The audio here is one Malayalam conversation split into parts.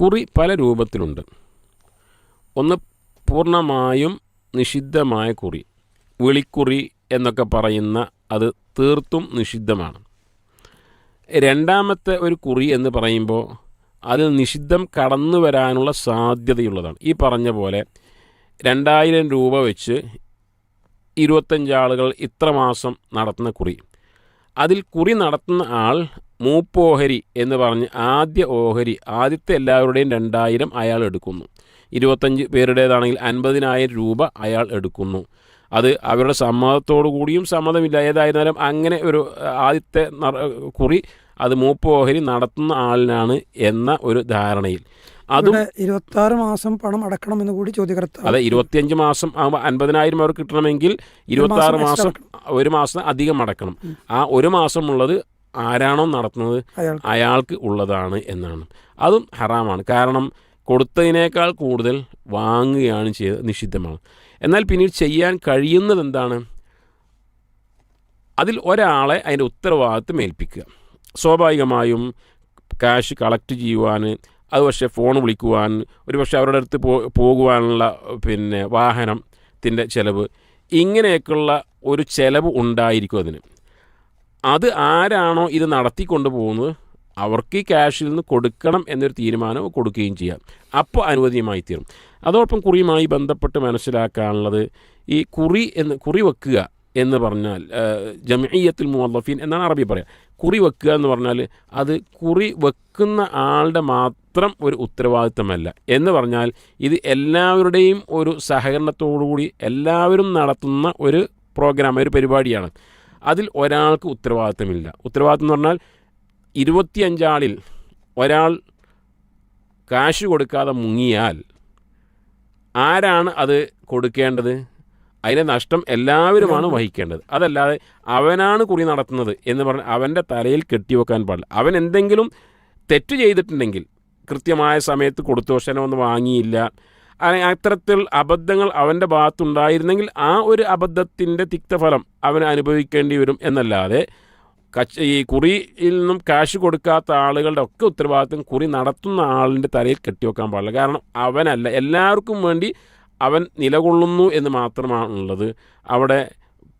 കുറി പല രൂപത്തിലുണ്ട്. ഒന്ന് പൂർണമായും നിഷിദ്ധമായ കുറി വിളിക്കുറി എന്നൊക്കെ പറയുന്ന അത് തീർത്തും നിഷിദ്ധമാണ്. രണ്ടാമത്തെ ഒരു കുറി എന്ന് പറയുമ്പോൾ അതിൽ നിഷിദ്ധം കടന്നു വരാനുള്ള സാധ്യതയുള്ളതാണ്. ഈ പറഞ്ഞ പോലെ രണ്ടായിരം രൂപ വെച്ച് ഇരുപത്തഞ്ച് ആളുകൾ ഇത്ര മാസം നടത്തുന്ന കുറി. അതിൽ കുറി നടത്തുന്ന ആൾ മൂപ്പോഹരി എന്ന് പറഞ്ഞ് ആദ്യ ഓഹരി ആദ്യത്തെ എല്ലാവരുടെയും രണ്ടായിരം അയാൾ എടുക്കുന്നു. ഇരുപത്തഞ്ച് പേരുടേതാണെങ്കിൽ അൻപതിനായിരം രൂപ അയാൾ എടുക്കുന്നു. അത് അവരുടെ സമ്മതത്തോടു കൂടിയും സമ്മതമില്ല. ഏതായിരുന്നാലും അങ്ങനെ ഒരു ആദ്യത്തെ കുറി അത് മൂപ്പോഹരി നടത്തുന്ന ആളിനാണ് എന്ന ഒരു ധാരണയിൽ. അതും ഇരുപത്തി ആറ് മാസം പണം അടക്കണം എന്ന് കൂടി ചോദ്യകർത്താവ് അതെ ഇരുപത്തിയഞ്ച് മാസം ആകുമ്പോൾ അൻപതിനായിരം അവർക്ക് കിട്ടണമെങ്കിൽ ഇരുപത്തി ആറ് മാസം മാസം ഒരു മാസം അധികം അടക്കണം. ആ ഒരു മാസം ഉള്ളത് ആരാണോ നടത്തുന്നത് അയാൾക്ക്. ഉള്ളതാണ് എന്നാണ്. അതും ഹറാമാണ്. കാരണം കൊടുത്തതിനേക്കാൾ കൂടുതൽ വാങ്ങുകയാണ് ചെയ്തത് നിഷിദ്ധമാണ്. എന്നാൽ പിന്നീട് ചെയ്യാൻ കഴിയുന്നത് എന്താണ്? അതിൽ ഒരാളെ അതിന്റെ ഉത്തരവാദിത്വം ഏൽപ്പിക്കുക. സ്വാഭാവികമായും ക്യാഷ് കളക്ട് ചെയ്യുവാൻ അത് പക്ഷേ ഫോൺ വിളിക്കുവാൻ ഒരു പക്ഷേ അവരുടെ അടുത്ത് പോ പോകുവാനുള്ള പിന്നെ വാഹനത്തിന്റെ ചിലവ് ഇങ്ങനെയൊക്കെയുള്ള ഒരു ചിലവ് ഉണ്ടായിരിക്കും അതിന്. അത് ആരാണോ ഇത് നടത്തിക്കൊണ്ട് പോകുന്നത് അവർക്ക് ഈ ക്യാഷിൽ നിന്ന് കൊടുക്കണം എന്നൊരു തീരുമാനം കൊടുക്കുകയും ചെയ്യാം. അപ്പോൾ അനുവദനീയമായി തീരും. അതോടൊപ്പം കുറിയുമായി ബന്ധപ്പെട്ട് മനസ്സിലാക്കാനുള്ളത് ഈ കുറി എന്ന് കുറി വെക്കുക എന്ന് പറഞ്ഞാൽ ജമീയത്തിൽ മുവല്ലഫീൻ എന്നാണ് അറബി പറയുക കുറി വെക്കുക എന്ന് പറഞ്ഞാൽ അത് കുറി വെക്കുന്ന ആളുടെ മാത്രം ഒരു ഉത്തരവാദിത്തമല്ല. എന്ന് പറഞ്ഞാൽ ഇത് എല്ലാവരുടെയും ഒരു സഹകരണത്തോടു കൂടി എല്ലാവരും നടത്തുന്ന ഒരു പ്രോഗ്രാം ഒരു പരിപാടിയാണ്. അതിൽ ഒരാൾക്ക് ഉത്തരവാദിത്തമില്ല. ഉത്തരവാദിത്തം എന്ന് പറഞ്ഞാൽ ഇരുപത്തിയഞ്ചാളിൽ ഒരാൾ കാശ് കൊടുക്കാതെ മുങ്ങിയാൽ ആരാണ് അത് കൊടുക്കേണ്ടത്? അതിന്റെ നഷ്ടം എല്ലാവരുമാണ് വഹിക്കേണ്ടത്. അതല്ലാതെ അവനാണ് കുറി നടത്തുന്നത് എന്ന് പറഞ്ഞ് അവന്റെ തലയിൽ കെട്ടിവെക്കാൻ പാടില്ല. അവൻ എന്തെങ്കിലും തെറ്റ് ചെയ്തിട്ടുണ്ടെങ്കിൽ കൃത്യമായ സമയത്ത് കൊടുത്തോഷനൊന്നും വാങ്ങിയില്ല. അത്തരത്തിൽ അബദ്ധങ്ങൾ അവന്റെ ഭാഗത്തുണ്ടായിരുന്നെങ്കിൽ ആ ഒരു അബദ്ധത്തിന്റെ തിക്തഫലം അവൻ അനുഭവിക്കേണ്ടി വരും എന്നല്ലാതെ കച്ച ഈ കുറിയിൽ നിന്നും കാശ് കൊടുക്കാത്ത ആളുകളുടെ ഒക്കെ ഉത്തരവാദിത്വം കുറി നടത്തുന്ന ആളിന്റെ തലയിൽ കെട്ടിവെക്കാൻ പാടില്ല. കാരണം അവനല്ല എല്ലാവർക്കും വേണ്ടി അവൻ നിലകൊള്ളുന്നു എന്ന് മാത്രമാണുള്ളത് അവിടെ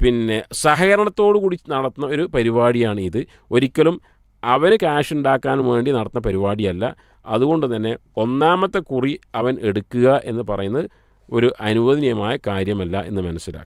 പിന്നെ സഹകരണത്തോടു കൂടി നടത്തുന്ന ഒരു പരിപാടിയാണ് ഇത് ഒരിക്കലും അവന് ക്യാഷ് ഉണ്ടാക്കാൻ വേണ്ടി നടത്തുന്ന പരിപാടിയല്ല. അതുകൊണ്ട് തന്നെ ഒന്നാമത്തെ കുറി അവൻ എടുക്കുക എന്ന് പറയുന്നത് ഒരു അനുവദനീയമായ കാര്യമല്ല എന്ന് മനസ്സിലാക്കുക